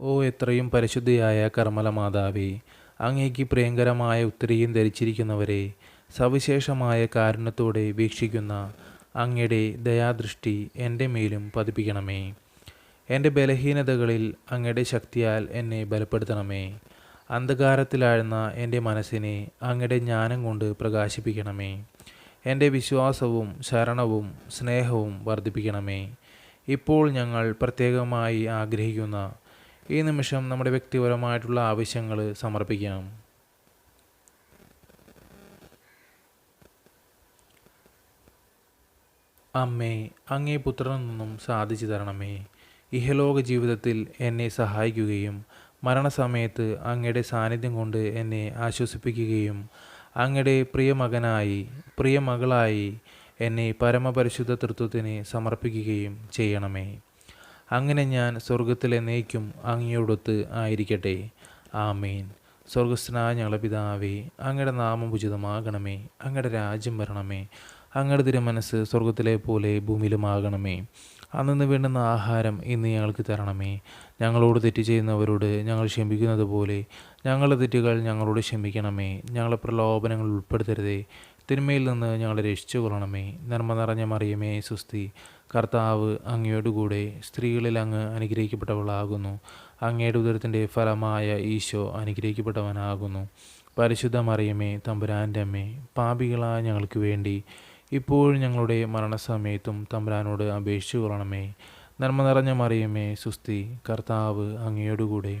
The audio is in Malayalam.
ഓ എത്രയും പരിശുദ്ധിയായ കർമ്മല മാതാവേ അങ്ങേക്ക് പ്രിയങ്കരമായ ഉത്തരയും ധരിച്ചിരിക്കുന്നവരെ സവിശേഷമായ കാരുണ്യത്തോടെ വീക്ഷിക്കുന്ന അങ്ങയുടെ ദയാദൃഷ്ടി എന്റെ മേലും പതിപ്പിക്കണമേ. എന്റെ ബലഹീനതകളിൽ അങ്ങയുടെ ശക്തിയാൽ എന്നെ ബലപ്പെടുത്തണമേ. അന്ധകാരത്തിലാഴ്ന്ന എന്റെ മനസ്സിനെ അങ്ങയുടെ ജ്ഞാനം കൊണ്ട് പ്രകാശിപ്പിക്കണമേ. എന്റെ വിശ്വാസവും ശരണവും സ്നേഹവും വർദ്ധിപ്പിക്കണമേ. ഇപ്പോൾ ഞങ്ങൾ പ്രത്യേകമായി ആഗ്രഹിക്കുന്ന ഈ നിമിഷം നമ്മുടെ വ്യക്തിപരമായിട്ടുള്ള ആവശ്യങ്ങൾ സമർപ്പിക്കാം. അമ്മേ അങ്ങേ പുത്രനിൽ നിന്നും സാധിച്ചു തരണമേ. ഇഹലോക ജീവിതത്തിൽ എന്നെ സഹായിക്കുകയും മരണസമയത്ത് അങ്ങയുടെ സാന്നിധ്യം കൊണ്ട് എന്നെ ആശ്വസിപ്പിക്കുകയും അങ്ങയുടെ പ്രിയമകനായി പ്രിയമകളായി എന്നെ പരമപരിശുദ്ധ തൃത്വത്തിന് സമർപ്പിക്കുകയും ചെയ്യണമേ. അങ്ങനെ ഞാൻ സ്വർഗത്തിലെ നെയ്ക്കും അങ്ങയോടൊത്ത് ആയിരിക്കട്ടെ. ആമേൻ. സ്വർഗസ്ഥനായ ഞങ്ങളുടെ പിതാവേ അങ്ങയുടെ നാമം ഉചിതമാകണമേ. അങ്ങയുടെ രാജ്യം വരണമേ. അങ്ങയുടെ തിരുമനസ് സ്വർഗത്തിലെ പോലെ ഭൂമിയിലുമാകണമേ. അന്നു വേണ്ടുന്ന ആഹാരം ഇന്ന് ഞങ്ങൾക്ക് തരണമേ. ഞങ്ങളോട് തെറ്റ് ചെയ്യുന്നവരോട് ഞങ്ങൾ ക്ഷമിക്കുന്നത് പോലെ ഞങ്ങളുടെ തെറ്റുകൾ ഞങ്ങളോട് ക്ഷമിക്കണമേ. ഞങ്ങളെ പ്രലോഭനങ്ങൾ ഉൾപ്പെടുത്തരുതേ. തിന്മയിൽ നിന്ന് ഞങ്ങളെ രക്ഷിച്ചു കൊള്ളണമേ. നന്മ നിറഞ്ഞ മറിയമേ സുസ്തി കർത്താവ് അങ്ങയോടുകൂടെ സ്ത്രീകളിൽ അങ്ങ് അനുഗ്രഹിക്കപ്പെട്ടവളാകുന്നു. അങ്ങയുടെ ഉദരത്തിന്റെ ഫലമായ ഈശോ അനുഗ്രഹിക്കപ്പെട്ടവനാകുന്നു. പരിശുദ്ധ മറിയമേ തമ്പുരാന്റെ അമ്മേ പാപികളായ ഞങ്ങൾക്ക് വേണ്ടി ഇപ്പോഴും ഞങ്ങളുടെ മരണസമയത്തും തമ്പുരാനോട് അപേക്ഷിച്ചു കൊള്ളണമേ. നന്മ നിറഞ്ഞ മറിയമേ സുസ്തി കർത്താവ് അങ്ങയോടുകൂടെ